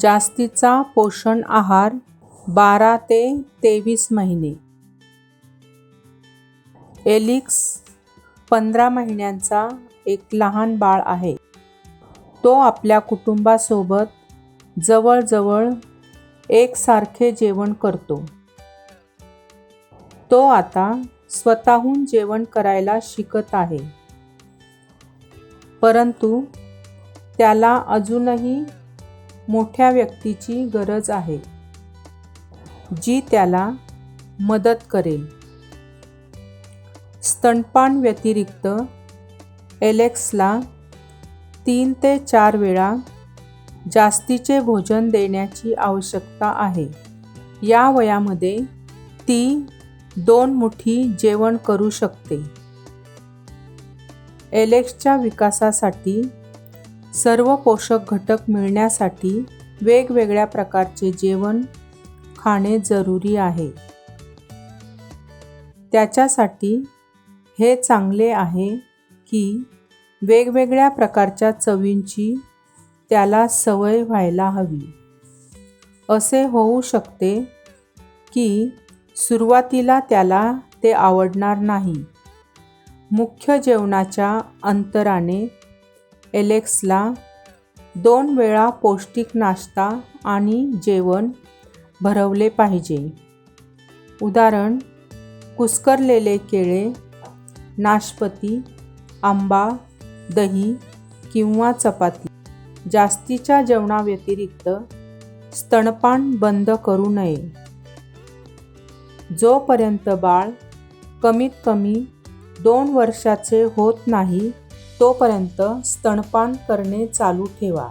जास्तीचा पोषण आहार बारा ते तेवीस महिने. एलिक्स पंधरा महिन्यांचा एक लहान बाळ आहे. तो आपल्या कुटुंबासोबत जवळजवळ एकसारखे जेवण करतो. तो आता स्वतःहून जेवण करायला शिकत आहे. परंतु त्याला अजूनही मोठ्या व्यक्तीची गरज आहे जी त्याला मदत करेल. स्तनपान व्यतिरिक्त एलेक्सला तीन ते चार वेळा जास्तीचे भोजन देण्याची आवश्यकता आहे. या वयामध्ये ती दोन मुठी जेवण करू शकते. एलेक्सच्या विकासासाठी सर्व पोषक घटक मिळण्यासाठी वेगवेगळ्या प्रकारचे जेवण खाणे जरूरी आहे. त्याच्यासाठी हे चांगले आहे की वेगवेगळ्या प्रकारच्या चवींची त्याला सवय व्हायला हवी. असे होऊ शकते की सुरुवातीला त्याला ते आवडणार नाही. मुख्य जेवणाच्या अंतराने एलेक्सला दोन वेळा पौष्टिक नाश्ता आणि जेवण भरवले पाहिजे. उदाहरण कुस्करलेले केळे नाशपती आंबा दही किंवा चपाती. जास्तीच्या जेवणाव्यतिरिक्त स्तनपान बंद करू नये. जोपर्यंत बाळ कमीत कमी दोन वर्षाचे होत नाही तोपर्यंत स्तनपान करणे चालू ठेवा.